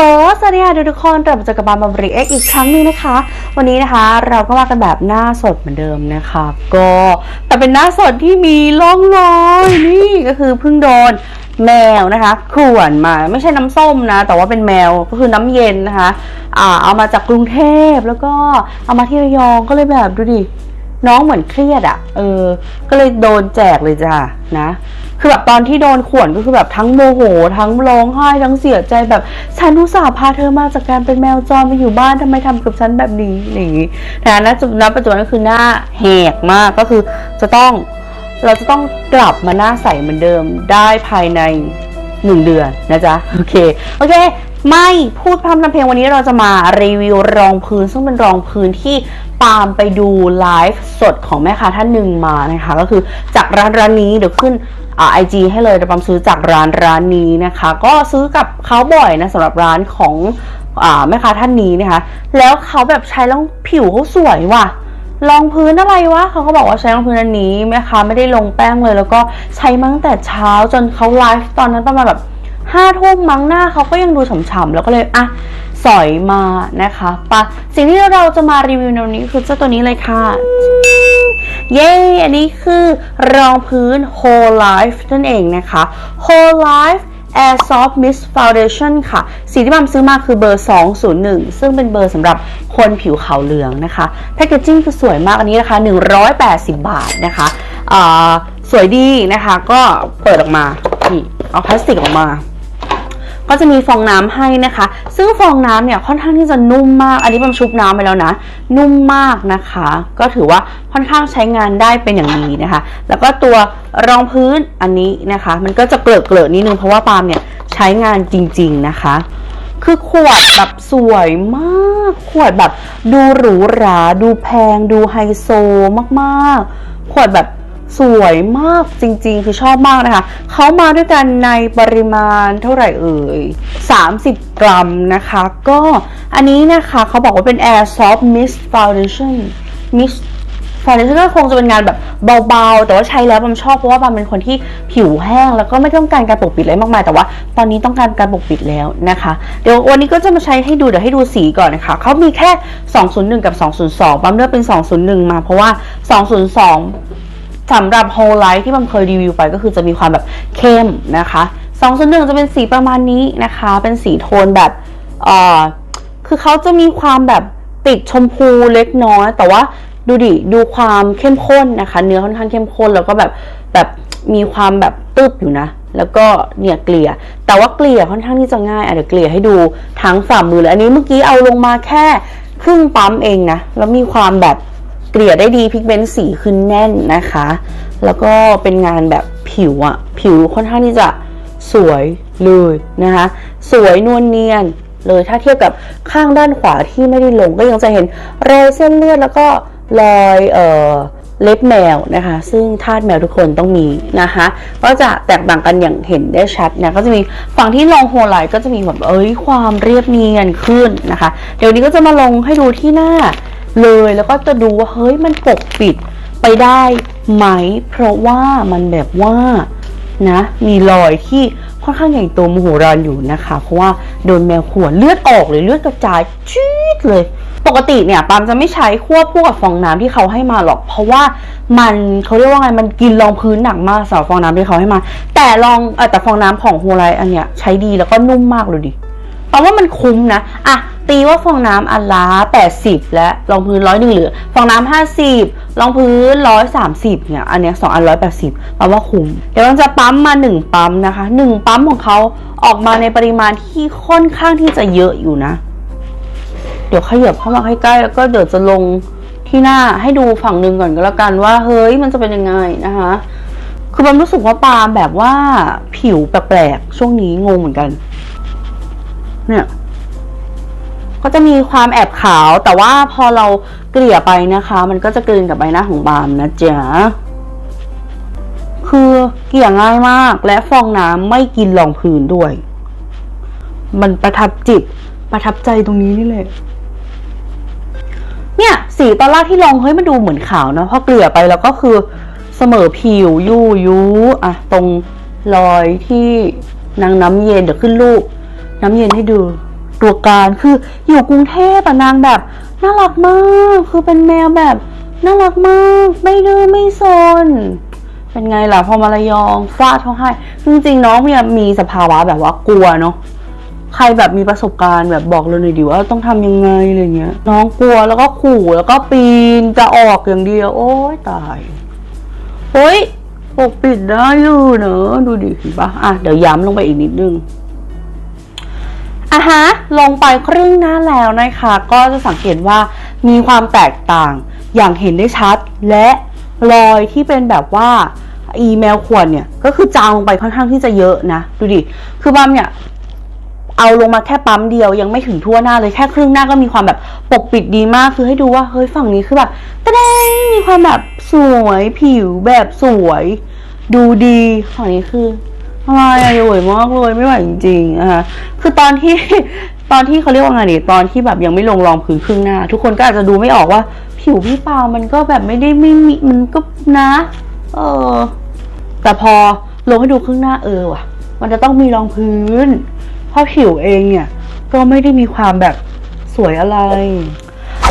ลสวัสดีค่ะทุกคนกลับมาเจอกับบามบัมรีเอ็กอีกครั้งหนึงนะคะ วันนี้นะคะเราก็มากันแบบหน้าสดเหมือนเดิมนะคะ ก็แต่เป็นหน้าสดที่มีร่องรอยนี่ก็คือเพิ่งโดนแมวนะคะข่วนมาไม่ใช่น้ำส้มนะ แต่ว่าเป็นแมวก็คือน้ำเย็นนะคะอ่าเอามาจากกรุงเทพแล้วก็เอามาที่ระยองก็เลยแบบดูดิ น้องเหมือนเครียดอะ่ะ เออ ก็เลยโดนแจกเลยจ้ะนะ คือแบบตอนที่โดนข่วนก็คือแบบทั้งโมโห ทั้งร้องไห้ทั้งเสียใจแบบฉันอุตส่าห์พาเธอมาจากการเป็นแมวจรมาอยู่บ้านทำไมทำกับฉันแบบนี้อะไรอย่างงี้แต่ณจุดณปัจจุบันก็คือหน้าแหกมากก็คือจะต้องเราจะต้องกลับมาหน้าใสเหมือนเดิมได้ภายใน หนึ่งเดือนนะจ๊ะ โอเค โอเค ไม่พูดพร่ำทำเพลงวันนี้เราจะมารีวิวรองพื้น ซึ่งเป็นรองพื้นที่ตามไปดูไลฟ์สดของแม่ค้าท่านหนึ่งมานะคะ ก็คือจากร้านร้านนี้เดี๋ยวขึ้นไอจีให้เลยเดี๋ยวปัมซื้อจากร้านร้านนี้นะคะ ก็ซื้อกับเขาบ่อยนะสำหรับร้านของอแม่ค้าท่านนี้นะคะ แล้วเขาแบบใช้แล้วผิวเขาสวยว่ะ รองพื้นอะไรวะเขาก็บอกว่าใช้รองพื้นอันนี้แม่ค้าไม่ได้ลงแป้งเลย แล้วก็ใช้มาตั้งแต่เช้าจนเขาไลฟ์ตอนนั้นประมาณแบบห้าทุ่มมั้งหน้าเขาก็ยังดูฉ่ำๆแล้วก็เลยอะสอยมานะคะปะสิ่งที่เราจะมารีวิวในวันนี้คือเจ้าตัวนี้เลยค่ะ เย้ อันนี้คือรองพื้น Whole Life นั่นเองนะคะ Whole Life Air Soft Mist Foundation ค่ะ สีที่บัมซื้อมาคือเบอร์ 201 ซึ่งเป็นเบอร์สำหรับคนผิวขาวเหลืองนะคะแพคเกจจิ้งคือสวยมากอันนี้นะคะ 180 บาทนะคะอ่าสวยดีนะคะ ก็เปิดออกมานี่เอาพลาสติกออกมา ก็จะมีฟองน้ำให้นะคะ ซึ่งฟองน้ำเนี่ยค่อนข้างที่จะนุ่มมาก อันนี้บัมชุบน้ำไปแล้วนะ นุ่มมากนะคะ ก็ถือว่าค่อนข้างใช้งานได้เป็นอย่างดีนะคะ แล้วก็ตัวรองพื้นอันนี้นะคะ มันก็จะเกลอะเกลอะนิดนึงเพราะว่าปาล์มเนี่ยใช้งานจริง ๆนะคะ คือขวดแบบสวยมาก ขวดแบบดูหรูหรา ดูแพง ดูไฮโซมากๆ ขวดแบบ สวยมากจริงๆ คือชอบมากนะคะ เขามาด้วยกันในปริมาณเท่าไหร่เอ่ย 30 กรัมนะคะ ก็อันนี้นะคะเขาบอกว่าเป็น Air Soft Mist Foundation Mist ฟาวเดชั่นก็คงจะเป็นงานแบบเบาๆ แต่ว่าใช้แล้วบัมชอบเพราะว่าบัมเป็นคนที่ผิวแห้ง แล้วก็ไม่ต้องการการปกปิดอะไรมากมาย แต่ว่าตอนนี้ต้องการการปกปิดแล้วนะคะ เดี๋ยววันนี้ก็จะมาใช้ให้ดูเดี๋ยวให้ดูสีก่อนนะคะ เขามีแค่ 201 กับ 202 บัมเลือกเป็น 201 มาเพราะว่า 202 สำหรับ whole life ที่บัมเคยรีวิวไปก็คือจะมีความแบบเข้มนะคะ201จะเป็นสีประมาณนี้นะคะ เป็นสีโทนแบบเอ่อคือเขาจะมีความแบบติดชมพูเล็กน้อย แต่ว่าดูดิดูความเข้มข้นนะคะ เนื้อค่อนข้างเข้มข้นแล้วก็แบบแบบมีความแบบตึบอยู่นะ แล้วก็เนี่ยเกลี่ย แต่ว่าเกลี่ยค่อนข้างที่จะง่ายอะเดี๋ยวเกลี่ยให้ดูทั้งฝ่ามือเลยอันนี้เมื่อกี้เอาลงมาแค่ครึ่งปั๊มเองนะ แล้วมีความแบบ กลี่ยได้ดีพิกเมนต์สีขึ้นแน่นนะคะ แล้วก็เป็นงานแบบผิวอะผิวค่อนข้างที่จะสวยเลยนะคะ สวยนวลเนียนเลยถ้าเทียบกับข้างด้านขวาที่ไม่ได้ลงก็ยังจะเห็นรอยเส้นเลือดแล้วก็รอยเอ่อเล็บแมวนะคะ ซึ่งทาสแมวทุกคนต้องมีนะคะ ก็จะแตกต่างกันอย่างเห็นได้ชัดนะก็จะมีฝั่งที่ลงโฮไลท์ก็จะมีแบบเอ้ยความเรียบเนียนขึ้นนะคะ เดี๋ยวนี้ก็จะมาลงให้ดูที่หน้า เลย แล้วก็จะดูว่าเฮ้ยมันปกปิดไปได้ไหม เพราะว่ามันแบบว่านะมีรอยที่ค่อนข้างใหญ่โตมโหฬารอยู่นะคะ เพราะว่าโดนแมวข่วนเลือดออกเลยเลือดกระจายชีดเลย ปกติเนี่ยปามจะไม่ใช้ควบคู่กับฟองน้ำที่เขาให้มาหรอก เพราะว่ามันเขาเรียกว่าไงมันกินรองพื้นหนักมากสำหรับฟองน้ำที่เขาให้มา แต่ลองเออแต่ฟองน้ำของโฮไลอันเนี้ยใช้ดีแล้วก็นุ่มมากเลยดิแปลว่ามันคุ้มนะอะ ตีว่าฟองน้ำอันละ80 และรองพื้นร้อยหนึ่งเหลือฟองน้ำ50รองพื้นร้อยสามสิบเนี่ยอันเนี้ยสองอันร้อยแปดสิบแปลว่าคุ้มเดี๋ยวเราจะปั๊มมาหนึ่งปั๊มนะคะหนึ่งปั๊มของเขาออกมาในปริมาณที่ค่อนข้างที่จะเยอะอยู่นะ เดี๋ยวขยับเข้ามาใกล้ๆแล้วก็เดี๋ยวจะลงที่หน้าให้ดูฝั่งหนึ่งก่อนก็แล้วกันว่า เฮ้ยมันจะเป็นยังไงนะคะ คือบัมรู้สึกว่าปาล์มแบบว่าผิวแปลกๆช่วงนี้งงเหมือนกัน เนี่ย ก็จะมีความแอบขาวแต่ว่าพอเราเกลี่ยไปนะคะ มันก็จะกลืนกับใบหน้าของบามนะจ๊ะคือเกลี่ยง่ายมากและฟองน้ำไม่กินรองพื้นด้วย มันประทับจิตประทับใจตรงนี้นี่เลยเนี่ย สีตอนแรกที่ลองเฮ้ยมันดูเหมือนขาวนะพอเกลี่ยไปแล้วก็คือเสมอผิวยู่ยุอะตรงรอยที่นางน้ำเย็นเดี๋ยวขึ้นรูป น้ำเย็นให้ดู ตัวการคืออยู่กรุงเทพอะนางแบบน่ารักมาก คือเป็นแมวแบบน่ารักมาก ไม่ดื้อไม่ซนเป็นไงล่ะพอมาระยองฟาดเขาให้จริงๆน้องเนี่ยมีสภาวะแบบว่ากลัวเนาะใครแบบมีประสบการณ์แบบบอกเราหน่อยดิว่าต้องทำยังไงอะไรเงี้ย น้องกลัวแล้วก็ขู่แล้วก็ปีนจะออกอย่างเดียว โอ้ยตายเฮ้ยปกปิดได้อยู่เนอะดูดิเห็นปะอะเดี๋ยวย้ำลงไปอีกนิดนึง อะฮะ ลงไปครึ่งหน้าแล้วนะคะ ก็จะสังเกตว่ามีความแตกต่างอย่างเห็นได้ชัด และรอยที่เป็นแบบว่าอีเมลขวดเนี่ย ก็คือจางลงไปค่อนข้างที่จะเยอะนะ ดูดิ คือบัมเนี่ย เอาลงมาแค่ปั๊มเดียวยังไม่ถึงทั่วหน้าเลยแค่ครึ่งหน้าก็มีความแบบปกปิดดีมากคือให้ดูว่าเฮ้ยฝั่งนี้คือแบบตะแดงมีความแบบสวยผิวแบบสวย ดูดีฝั่งนี้คือ อะไรอะสวยมากเลยไม่ไหวจริงๆนะคะคือตอนที่ตอนที่เขาเรียกว่าไงดีตอนที่แบบยังไม่ลงรองพื้นครึ่งหน้า ทุกคนก็อาจจะดูไม่ออกว่า ผิวพี่ปามันก็แบบไม่ได้ไม่มีมันก็นะ เออ แต่พอลงให้ดูครึ่งหน้าเออว่ะ มันจะต้องมีรองพื้น เพราะผิวเองเนี่ย ก็ไม่ได้มีความแบบสวยอะไร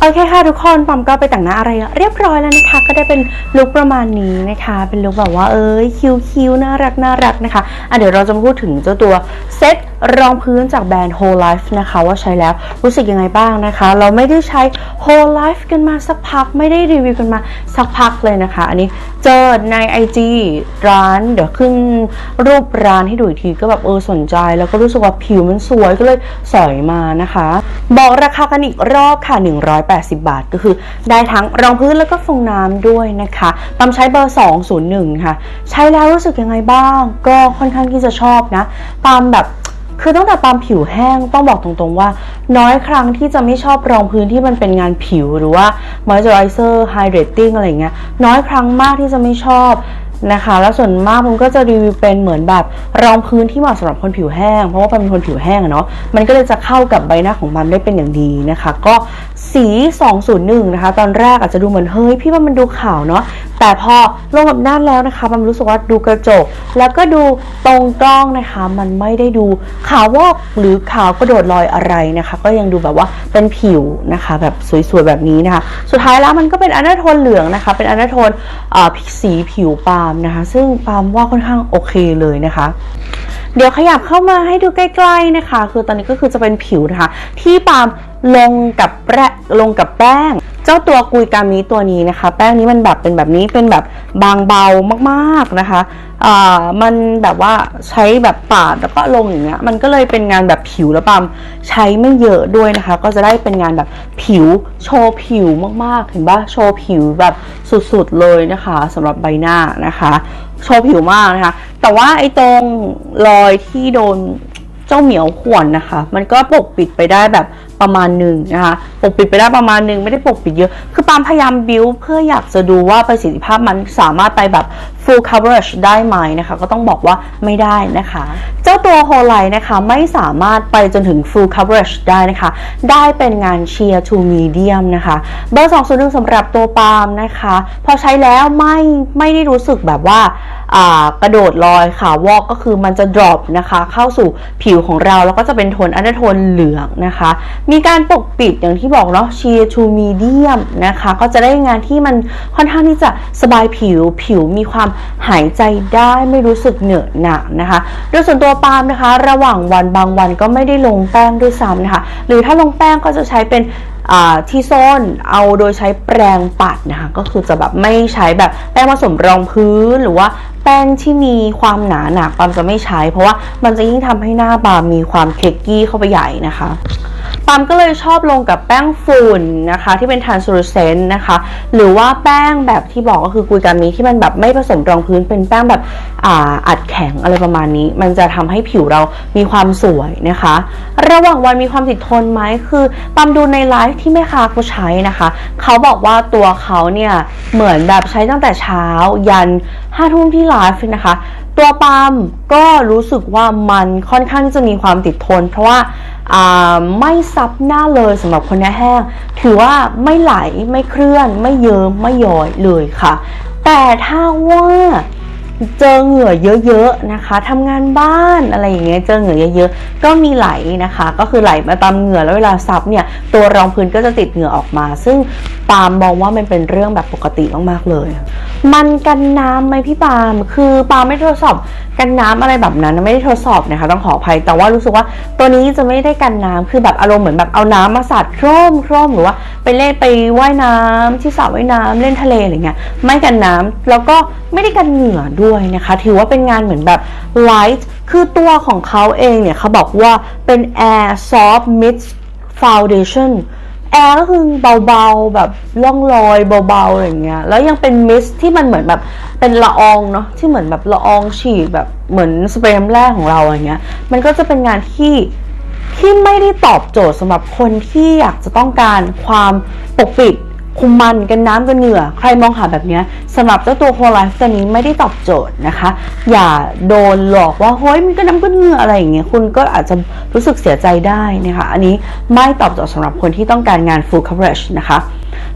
โอเคค่ะทุกคนปอมก็ไปแต่งหน้าอะไรเรียบร้อยแล้วนะคะ ก็ได้เป็นลุคประมาณนี้นะคะ เป็นลุคแบบว่าเอ้ยคิ้วคิวน่ารักน่ารักนะคะอะเดี๋ยวเราจะมาพูดถึงเจ้าตัวเซ็ตรองพื้นจากแบรนด์ Whole Life นะคะ ว่าใช้แล้วรู้สึกยังไงบ้างนะคะ เราไม่ได้ใช้ Whole Life กันมาสักพักไม่ได้รีวิวกันมาสักพักเลยนะคะ อันนี้เจอใน IG ร้าน เดี๋ยวขึ้นรูปร้านให้ดูอีกทีก็แบบเออสนใจ แล้วก็รู้สึกว่าผิวมันสวยก็เลยสอยมานะคะ บอกราคากันอีกรอบค่ะ 180 บาทก็คือ ได้ทั้งรองพื้นแล้วก็ฟองน้ำด้วยนะคะตามใช้เบอร์ 201 ค่ะ ใช้แล้วรู้สึกยังไงบ้าง ก็ค่อนข้างที่จะชอบนะ ตามแบบ คือตั้งแต่ปามผิวแห้งต้องบอกตรงๆว่า น้อยครั้งที่จะไม่ชอบรองพื้นที่มันเป็นงานผิวหรือว่า moisturizer hydrating อะไรเงี้ยน้อยครั้งมากที่จะไม่ชอบนะคะ แล้วส่วนมากมันก็จะรีวิวเป็นเหมือนแบบรองพื้นที่เหมาะสำหรับคนผิวแห้ง เพราะว่าปามเป็นคนผิวแห้งเนาะมันก็เลยจะเข้ากับใบหน้าของปามได้เป็นอย่างดีนะคะ ก็สี 201 นะคะ ตอนแรกอาจจะดูเหมือนเฮ้ยพี่ว่ามันดูขาวเนาะ แต่พอลงกับด้านแล้วนะคะปามรู้สึกว่าดูกระจก แล้วก็ดูตรงกล้องนะคะ มันไม่ได้ดูขาววอกหรือขาวกระโดดลอยอะไรนะคะ ก็ยังดูแบบว่าเป็นผิวนะคะ แบบสวยๆแบบนี้นะคะ สุดท้ายแล้วมันก็เป็นอนาโทนเหลืองนะคะ เป็นอนาโทนสีผิวปาล์มนะคะ ซึ่งปาล์มว่าค่อนข้างโอเคเลยนะคะเดี๋ยวขยับเข้ามาให้ดูใกล้ๆนะคะ คือตอนนี้ก็คือจะเป็นผิวนะคะ ที่ปาล์มลงกับแป้งลงกับแป้ง เจ้าตัวกุยกามิตัวนี้นะคะ แป้งนี้มันแบบเป็นแบบนี้เป็นแบบบางเบามากๆนะคะอ่ามันแบบว่าใช้แบบปาดแล้วก็ลงอย่างเงี้ยมันก็เลยเป็นงานแบบผิวแล้วปาล์มใช้ไม่เยอะด้วยนะคะ ก็จะได้เป็นงานแบบผิวโชว์ผิวมากๆ เห็นปะโชว์ผิวแบบสุดๆเลยนะคะสำหรับใบหน้านะคะโชว์ผิวมากนะคะ แต่ว่าไอ้ตรงรอยที่โดนเจ้าเหมียวข่วนนะคะ มันก็ปกปิดไปได้แบบ ประมาณหนึ่งนะคะปกปิดไปได้ประมาณหนึ่งไม่ได้ปกปิดเยอะ คือปามพยายามบิวเพื่ออยากจะดูว่าประสิทธิภาพมันสามารถไปแบบ full coverage ได้ไหมนะคะ ก็ต้องบอกว่าไม่ได้นะคะ เจ้าตัวโฮไลนะคะไม่สามารถไปจนถึง full coverage ได้นะคะ ได้เป็นงาน sheer to medium นะคะเบอร์2 0 1สำหรับตัวปาล์มนะคะ พอใช้แล้วไม่ไม่ได้รู้สึกแบบว่า กระโดดลอยขาวอกก็คือมันจะ drop นะคะ เข้าสู่ผิวของเราแล้วก็จะเป็นโทนอันโทนเหลืองนะคะ มีการปกปิดอย่างที่บอกเนาะ sheer to medium นะคะ ก็จะได้งานที่มันค่อนข้างที่จะสบายผิวผิวมีความหายใจได้ไม่รู้สึกเหนอะหนะนะคะ โดยส่วนตัวปาล์มนะคะ ระหว่างวันบางวันก็ไม่ได้ลงแป้งด้วยซ้ำนะคะ หรือถ้าลงแป้งก็จะใช้เป็นที่ซ่อนเอาโดยใช้แปรงปัดนะคะ ก็คือจะแบบไม่ใช้แบบแป้งผสมรองพื้นหรือว่า แป้งที่มีความหนาหนักปามจะไม่ใช้ เพราะว่ามันจะยิ่งทำให้หน้าปามมีความเคกกี้เข้าไปใหญ่นะคะ ปามก็เลยชอบลงกับแป้งฝุ่นนะคะที่เป็น translucent นะคะ หรือว่าแป้งแบบที่บอกก็คือกุยกามิที่มันแบบไม่ผสมรองพื้นเป็นแป้งแบบอ่าอัดแข็งอะไรประมาณนี้ มันจะทำให้ผิวเรามีความสวยนะคะ ระหว่างวันมีความติดทนไหมคือปามดูในไลฟ์ที่แม่ค้าเขาใช้นะคะ เขาบอกว่าตัวเขาเนี่ยเหมือนแบบใช้ตั้งแต่เช้ายันห้าทุ่มที่ไลฟ์นะคะ ตัวปาล์มก็รู้สึกว่ามันค่อนข้างที่จะมีความติดทน เพราะว่า ไม่ซับหน้าเลยสำหรับคนหน้าแห้ง ถือว่าไม่ไหลไม่เคลื่อน ไม่เยิ้มไม่ย้อยเลยค่ะ แต่ถ้าว่าเจอเหงื่อเยอะๆนะคะทำงานบ้านอะไรอย่างเงี้ยเจอเหงื่อเยอะๆก็มีไหลนะคะ ก็คือไหลมาตามเหงื่อแล้วเวลาซับเนี่ยตัวรองพื้นก็จะติดเหงื่อออกมา ซึ่งปามมองว่ามันเป็นเรื่องแบบปกติมากๆเลยมันกันน้ำไหมพี่ปาล์มคือปาล์มไม่ทดสอบกันน้ำอะไรแบบนั้นไม่ได้ทดสอบนะคะต้องขออภัยแต่ว่ารู้สึกว่าตัวนี้จะไม่ได้กันน้ำคือแบบอารมณ์เหมือนแบบเอาน้ำมาสาดโครมโครมหรือว่าไปเล่นไปว่ายน้ำที่สระว่ายน้ำเล่นทะเลอะไรเงี้ยไม่กันน้ำแล้วก็ไม่ได้กันเหงื่อด้วยนะคะ ถือว่าเป็นงานเหมือนแบบ light คือตัวของเขาเองเนี่ยเขาบอกว่าเป็น air soft mist foundation แอร์ก็คือเบาๆแบบล่องลอยเบาๆอะไรอย่างเงี้ย แล้วยังเป็นมิสที่มันเหมือนแบบเป็นละอองเนาะที่เหมือนแบบละอองฉีดแบบเหมือนสเปรย์น้ำแร่ของเราอย่างเงี้ย มันก็จะเป็นงานที่ที่ไม่ได้ตอบโจทย์สำหรับคนที่อยากจะต้องการความปกปิด คุมมันกันน้ำกันเหงื่อ ใครมองหาแบบนี้สำหรับเจ้าตัวโคไลฟ์ตัวนี้ไม่ได้ตอบโจทย์นะคะ อย่าโดนหลอกว่าเฮ้ยมันก็น้ำกันเหงื่ออะไรอย่างเงี้ยคุณก็อาจจะรู้สึกเสียใจได้นะคะอันนี้ไม่ตอบโจทย์สำหรับคนที่ต้องการงาน full coverage นะคะ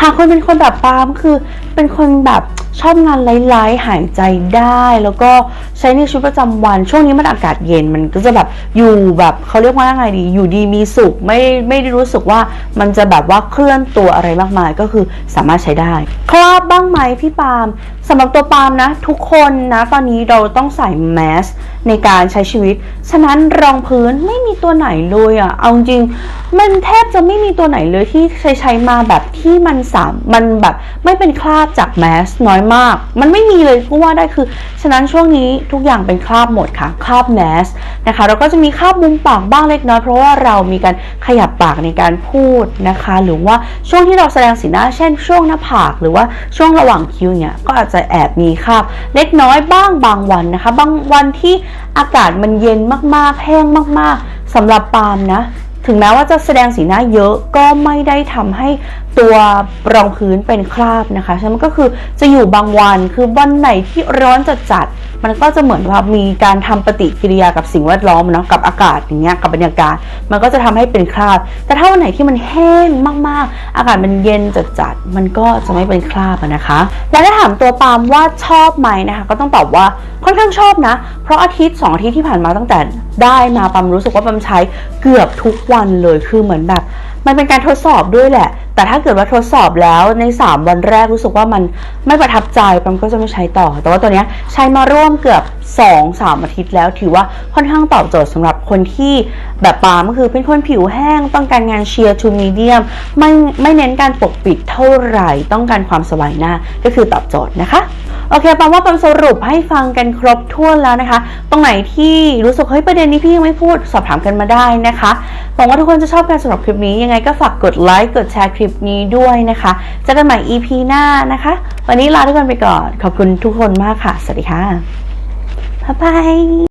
หากคนเป็นคนแบบปาล์มคือเป็นคนแบบ ชอบงานไร้ๆหายใจได้ แล้วก็ใช้ในชีวิตประจำวัน ช่วงนี้มันอากาศเย็นมันก็จะแบบอยู่แบบเขาเรียกว่าไงดี อยู่ดีมีสุขไม่ไม่ได้รู้สึกว่ามันจะแบบว่าเคลื่อนตัวอะไรมากมายก็คือสามารถใช้ได้ คราบบ้างไหมพี่ปาล์ม สำหรับตัวปาล์มนะ ทุกคนนะ ตอนนี้เราต้องใส่แมสในการใช้ชีวิต ฉะนั้นรองพื้นไม่มีตัวไหนเลยอะเอาจริง มันแทบจะไม่มีตัวไหนเลยที่ใช้ใช้มาแบบที่มันสามมันแบบไม่เป็นคราบจากแมสน้อยมาก มันไม่มีเลยก็ว่าได้คือ ฉะนั้นช่วงนี้ทุกอย่างเป็นคราบหมดค่ะ คราบแมสนะคะ เราก็จะมีคราบมุมปากบ้างเล็กน้อยเพราะว่าเรามีการขยับปากในการพูดนะคะ หรือว่าช่วงที่เราแสดงสีหน้า เช่น ช่วงหน้าผาก หรือว่าช่วงระหว่างคิ้วเนี่ย ก็อาจจะแอบมีคราบเล็กน้อยบ้างบางวันนะคะ บางวันที่อากาศมันเย็นมากๆ แห้งมากๆสำหรับปาล์มนะ ถึงแม้ว่าจะแสดงสีหน้าเยอะก็ไม่ได้ทำให้ ตัวรองพื้นเป็นคราบนะคะฉะนั้นก็คือจะอยู่บางวันคือวันไหนที่ร้อนจัดจัดมันก็จะเหมือนว่ามีการทำปฏิกิริยากับสิ่งแวดล้อมเนาะกับอากาศอย่างเงี้ยกับบรรยากาศ มันก็จะทำให้เป็นคราบ แต่ถ้าวันไหนที่มันแห้งมากๆ อากาศมันเย็นจัดจัดๆมันก็จะไม่เป็นคราบนะคะ แล้วถ้าถามตัวปาล์มว่าชอบไหมนะคะ ก็ต้องตอบว่าค่อนข้างชอบนะ เพราะอาทิตย์สองอาทิตย์ที่ผ่านมาตั้งแต่ได้มาปาล์มรู้สึกว่าปาล์มใช้เกือบทุกวันเลยคือเหมือนแบบ มันเป็นการทดสอบด้วยแหละ แต่ถ้าเกิดว่าทดสอบแล้วใน 3 วันแรกรู้สึกว่ามันไม่ประทับใจปัมก็จะไม่ใช้ต่อ แต่ว่าตัวเนี้ยใช้มาร่วมเกือบ 2-3 อาทิตย์แล้วถือว่าค่อนข้างตอบโจทย์สำหรับคนที่แบบปามก็คือเป็นคนผิวแห้ง ต้องการงานเชียร์ทูมีเดียมไม่ไม่เน้นการปกปิดเท่าไหร่ต้องการความสบายหน้าก็คือตอบโจทย์นะคะ โอเคปาล์มว่าปามสรุปให้ฟังกันครบถ้วนแล้วนะคะ ตรงไหนที่รู้สึกเฮ้ยประเด็นนี้พี่ยังไม่พูดสอบถามกันมาได้นะคะหวังว่าทุกคนจะชอบการสำหรับคลิปนี้ยังไงก็ฝากกดไลค์กดแชร์คลิปนี้ด้วยนะคะเจอกันใหม่ EP หน้านะคะ วันนี้ลาทุกคนไปก่อน ขอบคุณทุกคนมากค่ะ สวัสดีค่ะบ๊ายบาย